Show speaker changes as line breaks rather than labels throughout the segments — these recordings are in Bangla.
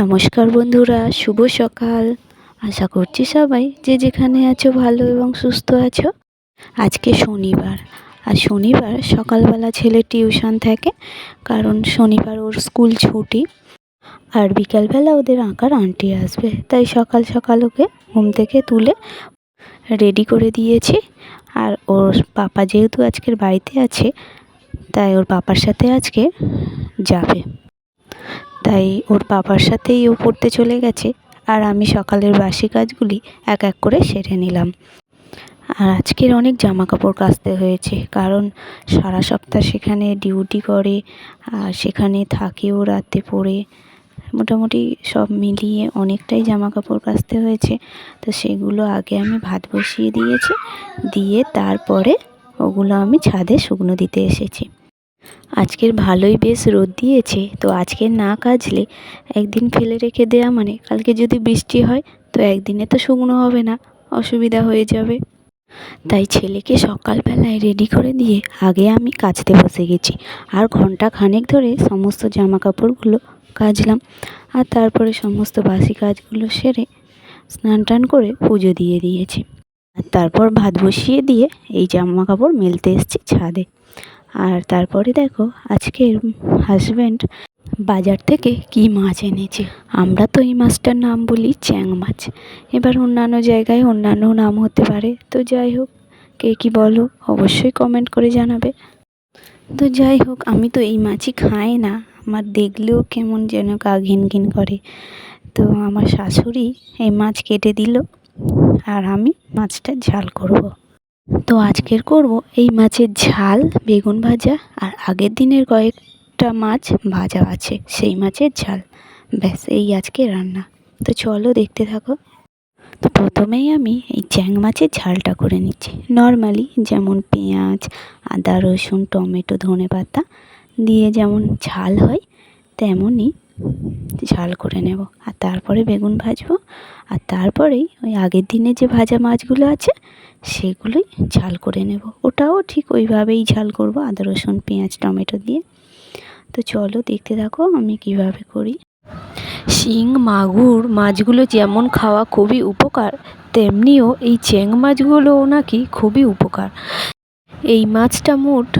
নমস্কার বন্ধুরা, শুভ সকাল। আশা করছি সবাই যে যেখানে আছো ভালো এবং সুস্থ আছো। আজকে শনিবার, আর শনিবার সকালবেলা ছেলে টিউশন থাকে, কারণ শনিবার ওর স্কুল ছুটি, আর বিকালবেলা ওদের আঁকার আন্টি আসবে, তাই সকাল সকাল ওকে ঘুম থেকে তুলে রেডি করে দিয়েছি। আর ওর পাপা যেহেতু আজকের বাড়িতে আছে, তাই ওর পাপার সাথে আজকে যাবে। তাই ওর বাবার সাথেই ও পড়তে চলে গেছে। আর আমি সকালের বাসি কাজগুলি এক এক করে সেরে নিলাম। আর আজকের অনেক জামা কাপড় কাচতে হয়েছে, কারণ সারা সপ্তাহ সেখানে ডিউটি করে, আর সেখানে থাকেও রাতে পড়ে। মোটামুটি সব মিলিয়ে অনেকটাই জামা কাপড় কাচতে হয়েছে। তো সেগুলো আগে আমি ভাত বসিয়ে দিয়েছি, দিয়ে তারপরে ওগুলো আমি ছাদে শুকনো দিতে এসেছি। আজকের ভালোই বেশ রোদ দিয়েছে, তো আজকে না কাচলে একদিন ফেলে রেখে দেওয়া মানে কালকে যদি বৃষ্টি হয়, তো একদিনে তো শুকনো হবে না, অসুবিধা হয়ে যাবে। তাই ছেলেকে সকালবেলায় রেডি করে দিয়ে আগে আমি কাচতে বসে গেছি। আর ঘণ্টা খানেক ধরে সমস্ত জামা কাপড়গুলো কাচলাম। আর তারপরে সমস্ত বাসি কাজগুলো সেরে স্নান টান করে পুজো দিয়ে দিয়েছি। আর তারপর ভাত বসিয়ে দিয়ে এই জামা কাপড় মেলতে এসেছি ছাদে। আর তারপরে দেখো আজকের হাজব্যান্ড বাজার থেকে কি মাছ এনেছে? আমরা তো এই মাছটার নাম বলি চ্যাং মাছ। এবার অন্যান্য জায়গায় অন্যান্য নাম হতে পারে। তো যাই হোক, কে কী বলো, অবশ্যই কমেন্ট করে জানাবে। তো যাই হোক, আমি তো এই মাছই খাই না। আমার দেখলেও কেমন যেন গা ঘিন ঘিন করে। তো আমার শাশুড়ি এই মাছ কেটে দিল আর আমি মাছটা ঝাল করব। তো আজকের করব এই মাছের ঝাল, বেগুন ভাজা আর আগের দিনের কয়েকটা মাছ ভাজা আছে, সেই মাছের ঝাল। ব্যাস, এই আজকে রান্না। তো চলো দেখতে থাকো। তো প্রথমেই আমি এই চ্যাং মাছের ঝালটা করে নিচ্ছি। নর্মালি যেমন পেঁয়াজ, আদা, রসুন, টমেটো, ধনে পাতা দিয়ে যেমন ঝাল হয়, তেমনই ঝাল করে নেব। আর তারপরে বেগুন ভাজবো। আর তারপরেই ওই আগের দিনে যে ভাজা মাছগুলো আছে, সেগুলোই ঝাল করে নেব। ওটাও ঠিক ওইভাবেই ঝাল করব, আদা, রসুন, পেঁয়াজ, টমেটো দিয়ে। তো চলো দেখতে থাকো আমি কীভাবে করি। শিং, মাগুর মাছগুলো যেমন খাওয়া খুবই উপকার, তেমনিও এই চ্যাং মাছগুলোও নাকি খুবই উপকার। এই মাছটা মোট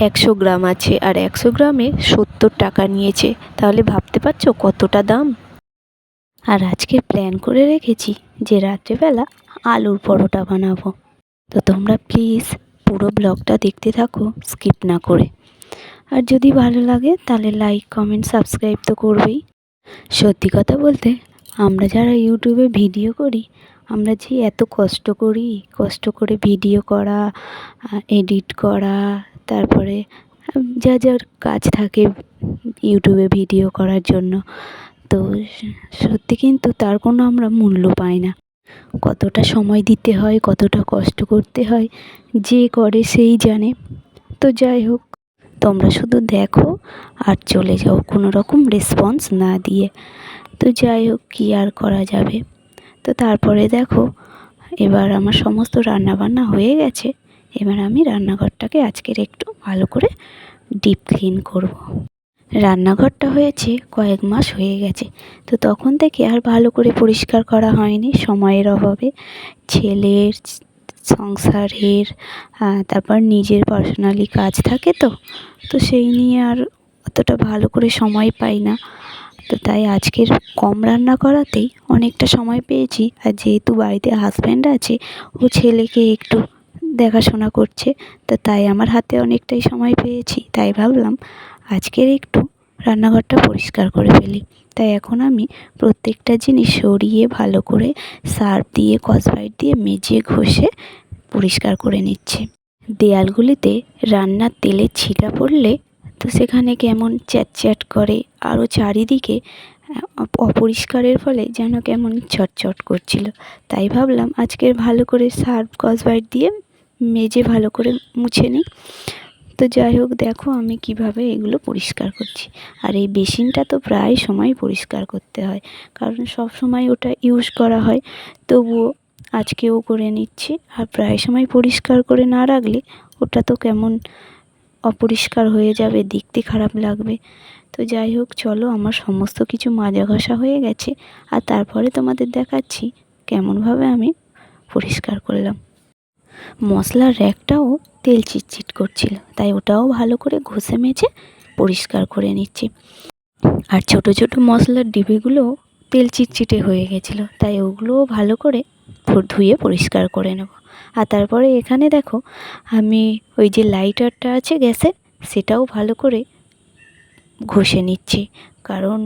একশো গ্রাম আছে আর একশো গ্রামে সত্তর টাকা নিয়েছে। তাহলে ভাবতে পারছ কতটা দাম? আর আজকে প্ল্যান করে রেখেছি যে রাত্রেবেলা আলুর পরোটা বানাবো। তো তোমরা প্লিজ পুরো ব্লগটা দেখতে থাকো স্কিপ না করে। আর যদি ভালো লাগে, তাহলে লাইক কমেন্ট সাবস্ক্রাইব তো করবেই। সত্যি কথা বলতে, আমরা যারা ইউটিউবে ভিডিও করি, আমরা যে এত কষ্ট করি, কষ্ট করে ভিডিও করা এডিট করা, তারপরে যা যার কাজ থাকে ইউটিউবে ভিডিও করার জন্য, তো সত্যি কিন্তু তার কোনো আমরা মূল্য পাই না। কতটা সময় দিতে হয়, কতটা কষ্ট করতে হয়, যে করে সেই জানে। তো যাই হোক তোমরা শুধু দেখো আর চলে যাও, কোনো রকম রেসপন্স না দিয়ে। তো যাই হোক, কী আর করা যাবে? তো তারপরে দেখো, এবার আমার সমস্ত রান্নাবান্না হয়ে গেছে। এবার আমি রান্নাঘরটাকে আজকের একটু ভালো করে ডিপ ক্লিন করব। রান্নাঘরটা হয়েছে কয়েক মাস হয়ে গেছে। তো তখন থেকে আর ভালো করে পরিষ্কার করা হয়নি, সময়ের অভাবে। ছেলের সংসারের তারপর নিজের পার্সোনালি কাজ থাকে তো তো সেই নিয়ে আর অতটা ভালো করে সময় পাই না। তো তাই আজকের কম রান্না করাতেই অনেকটা সময় পেয়েছি। আর যেহেতু বাড়িতে হাজব্যান্ড আছে, ও ছেলেকে একটু দেখাশোনা করছে, তো তাই আমার হাতে অনেকটাই সময় পেয়েছি। তাই ভাবলাম আজকের একটু রান্নাঘরটা পরিষ্কার করে ফেলি। তাই এখন আমি প্রত্যেকটা জিনিস সরিয়ে ভালো করে সার্ফ দিয়ে কসবাইট দিয়ে মেজে ঘষে পরিষ্কার করে নিচ্ছি। দেয়ালগুলিতে রান্নার তেলের ছিটা পড়লে তো সেখানে কেমন চ্যাট করে আরও চারিদিকে অপরিষ্কারের ফলে যেন কেমন চটচট করছিল। তাই ভাবলাম আজকের ভালো করে সার্ফ কসবাইট দিয়ে মেজে ভালো করে মুছে নিই। তো যাই হোক, দেখো আমি কীভাবে এগুলো পরিষ্কার করছি। আর এই বেসিনটা তো প্রায় সময় পরিষ্কার করতে হয়, কারণ সব সময় ওটা ইউজ করা হয়। তবুও আজকেও করে নিচ্ছি। আর প্রায় সময় পরিষ্কার করে না রাখলে ওটা তো কেমন অপরিষ্কার হয়ে যাবে, দেখতে খারাপ লাগবে। তো যাই হোক, চলো আমার সমস্ত কিছু মাজা ঘষা হয়ে গেছে। আর তারপরে তোমাদের দেখাচ্ছি কেমনভাবে আমি পরিষ্কার করলাম। মশলার র্যাকটাও তেল চিটচিট করছিল, তাই ওটাও ভালো করে ঘষে মেজে পরিষ্কার করে নিচ্ছি। আর ছোট ছোট মশলার ডিবিগুলো তেল চিটচিটে হয়ে গেছিল, তাই ওগুলোও ভালো করে ধুয়ে পরিষ্কার করে নেব। আর তারপরে এখানে দেখো, আমি ওই যে লাইটারটা আছে গ্যাসের, সেটাও ভালো করে ঘষে নিচ্ছি। কারণ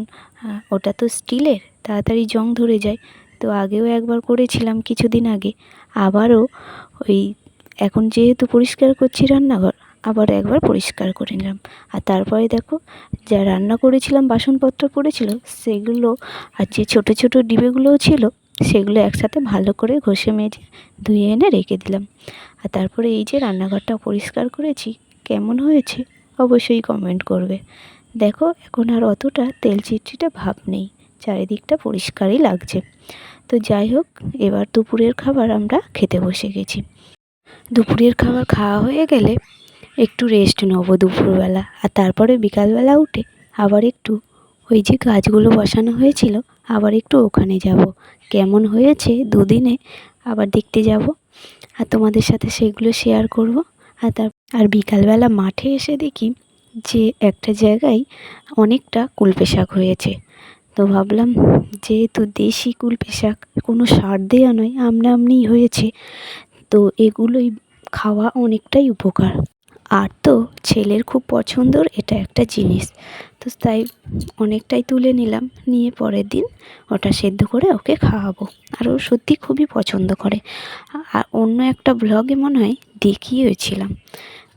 ওটা তো স্টিলের, তাড়াতাড়ি জং ধরে যায়। তো আগেও একবার করেছিলাম কিছুদিন আগে, আবারও ওই এখন যেহেতু পরিষ্কার করছি রান্নাঘর, আবার একবার পরিষ্কার করে নিলাম। আর তারপরে দেখো, যা রান্না করেছিলাম, বাসনপত্র পড়েছিল, সেগুলো আর যে ছোটো ছোটো ডিবেগুলোও ছিল সেগুলো একসাথে ভালো করে ঘষে মেজে ধুয়ে এনে রেখে দিলাম। আর তারপরে এই যে রান্নাঘরটা পরিষ্কার করেছি, কেমন হয়েছে অবশ্যই কমেন্ট করবে। দেখো, এখন আর অতটা তেল চিটচিটে ভাব নেই, চারিদিকটা পরিষ্কারই লাগছে। তো যাই হোক, এবার দুপুরের খাবার আমরা খেতে বসে গেছি। দুপুরের খাবার খাওয়া হয়ে গেলে একটু রেস্ট নেব দুপুরবেলা। আর তারপরে বিকালবেলা উঠে আবার একটু ওই যে গাছগুলো বসানো হয়েছিল আবার একটু ওখানে যাব। কেমন হয়েছে দুদিনে? আবার দেখতে যাব। আর তোমাদের সাথে সেগুলো শেয়ার করব। আর তার আর বিকালবেলা মাঠে এসে দেখি যে একটা জায়গায় অনেকটা কুলপে শাক হয়েছে। তো ভাবলাম যেহেতু দেশি কুলপে শাক, কোনো সার দেওয়া নয় আমনা আমনিই হয়েছে। তো এগুলোই খাওয়া অনেকটাই উপকার। আর তো ছেলের খুব পছন্দর এটা একটা জিনিস। তো তাই অনেকটাই তুলে নিলাম, নিয়ে পরের দিন ওটা সেদ্ধ করে ওকে খাওয়াবো। আর ও সত্যি খুবই পছন্দ করে। আর অন্য একটা ব্লগে মনে হয় দেখিয়েছিলাম।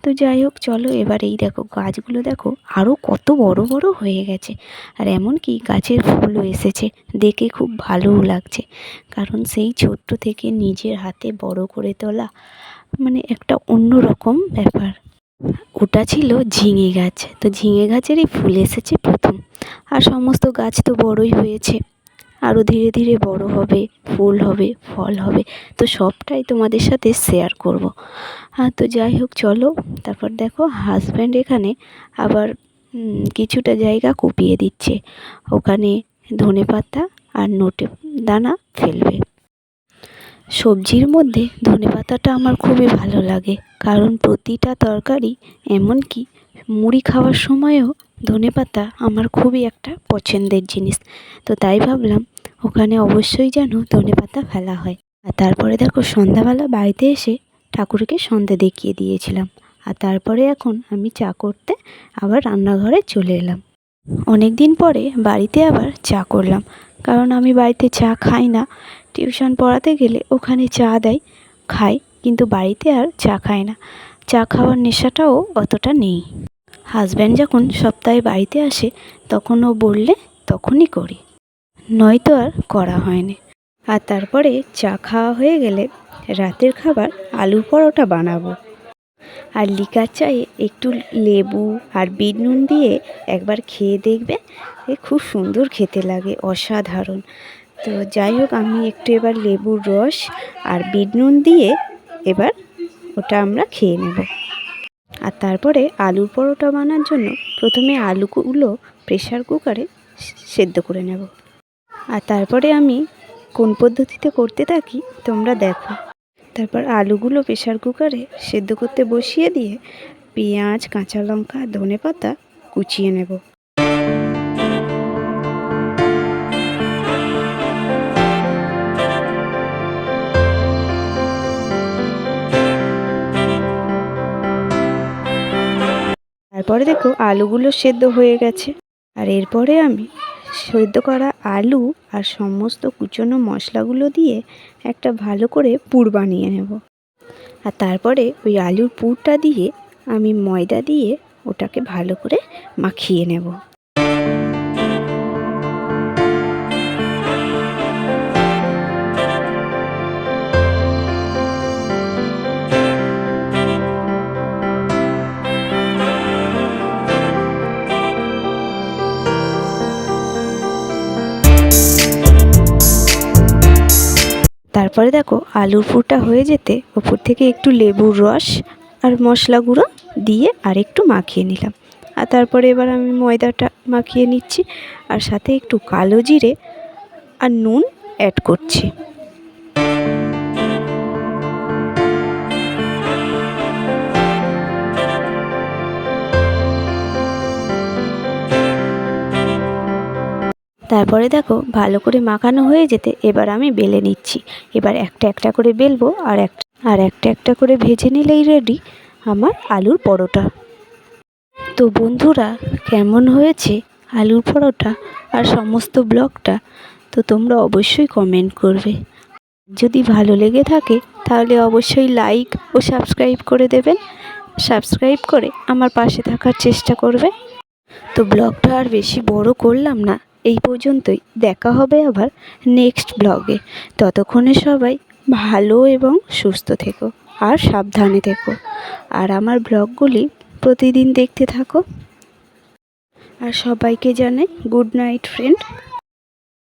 তো যাই হোক, চলো এবার এই দেখো গাছগুলো দেখো আরও কত বড় বড় হয়ে গেছে। আর এমন কি গাছের ফুলও এসেছে, দেখে খুব ভালোও লাগছে। কারণ সেই ছোট্ট থেকে নিজের হাতে বড় করে তোলা মানে একটা অন্য রকম ব্যাপার। ওটা ছিল ঝিঙে গাছ। তো ঝিঙে গাছেরই ফুল এসেছে প্রথম। আর সমস্ত গাছ তো বড়ই হয়েছে। আরও ধীরে ধীরে বড় হবে, ফুল হবে, ফল হবে। তো সবটাই তোমাদের সাথে শেয়ার করব। হ্যাঁ তো যাই হোক, চলো। তারপর দেখো হাজব্যান্ড এখানে আবার কিছুটা জায়গা কুপিয়ে দিচ্ছে। ওখানে ধনে পাতা আর নোটে দানা ফেলবে। সবজির মধ্যে ধনে পাতাটা আমার খুবই ভালো লাগে। কারণ প্রতিটা তরকারি, এমনকি মুড়ি খাওয়ার সময়ও ধনে পাতা আমার খুবই একটা পছন্দের জিনিস। তো তাই ভাবলাম, ওখানে অবশ্যই যেন ধনে পাতা ফেলা হয়। আর তারপরে দেখো, সন্ধ্যাবেলা বাড়িতে এসে ঠাকুরকে সন্ধে দেখিয়ে দিয়েছিলাম। আর তারপরে এখন আমি চা করতে আবার রান্নাঘরে চলে এলাম। অনেক দিন পরে বাড়িতে আবার চা করলাম। কারণ আমি বাড়িতে চা খাই না। টিউশন পড়াতে গেলে ওখানে চা দেয়, খায়, কিন্তু বাড়িতে আর চা খায় না। চা খাওয়ার নেশাটাও অতটা নেই। হাজব্যান্ড যখন সপ্তাহে বাড়িতে আসে, তখন ও বললে, তখনই করি। নয়তো আর করা হয়নি। আর তারপরে চা খাওয়া হয়ে গেলে রাতের খাবার আলু পরোটা বানাবো। আর লিকার চায়ে একটু লেবু আর বিট নুন দিয়ে একবার খেয়ে দেখবে খুব সুন্দর খেতে লাগে, অসাধারণ। তো যাই হোক, আমি একটু এবার লেবুর রস আর বিট নুন দিয়ে এবার ওটা আমরা খেয়ে নেব। আর তারপরে আলুর পরোটা বানার জন্য প্রথমে আলুগুলো প্রেশার কুকারে সেদ্ধ করে নেব। আর তারপরে আমি কোন পদ্ধতিতে করতে থাকি তোমরা দেখো। তারপর আলুগুলো প্রেশার কুকারে সেদ্ধ করতে বসিয়ে দিয়ে পেঁয়াজ, কাঁচা লঙ্কা ধনে পাতা কুচিয়ে নেব। তারপরে দেখো আলুগুলো সেদ্ধ হয়ে গেছে। আর এরপরে আমি সেদ্ধ করা আলু আর সমস্ত কুচনো মশলাগুলো দিয়ে একটা ভালো করে পুর বানিয়ে নেব। আর তারপরে ওই আলুর পুরটা দিয়ে আমি ময়দা দিয়ে ওটাকে ভালো করে মাখিয়ে নেব। তারপরে দেখো আলুর পুরটা হয়ে যেতে ওপর থেকে একটু লেবুর রস আর মশলা গুঁড়ো দিয়ে আর একটু মাখিয়ে নিলাম। আর তারপরে এবার আমি ময়দাটা মাখিয়ে নিচ্ছি আর সাথে একটু কালো জিরে আর নুন অ্যাড করছি। তারপরে দেখো, ভালো করে মাখানো হয়ে যেতে এবার আমি বেলে নিচ্ছি। এবার একটা একটা করে বেলবো আর একটা আর একটা একটা করে ভেজে নিলেই রেডি আমার আলুর পরোটা। তো বন্ধুরা, কেমন হয়েছে আলুর পরোটা আর সমস্ত ব্লগটা? তো তোমরা অবশ্যই কমেন্ট করবে। যদি ভালো লেগে থাকে, তাহলে অবশ্যই লাইক ও সাবস্ক্রাইব করে দেবেন। সাবস্ক্রাইব করে আমার পাশে থাকার চেষ্টা করবে। তো ব্লগটা আর বেশি বড় করলাম না। এই পর্যন্তই। দেখা হবে আবার নেক্সট ব্লগে ততক্ষণে সবাই ভালো এবং সুস্থ থেকো আর সাবধানে থেকো। আর আমার ব্লগগুলি প্রতিদিন দেখতে থাকো। আর সবাইকে জানাই গুড নাইট ফ্রেন্ড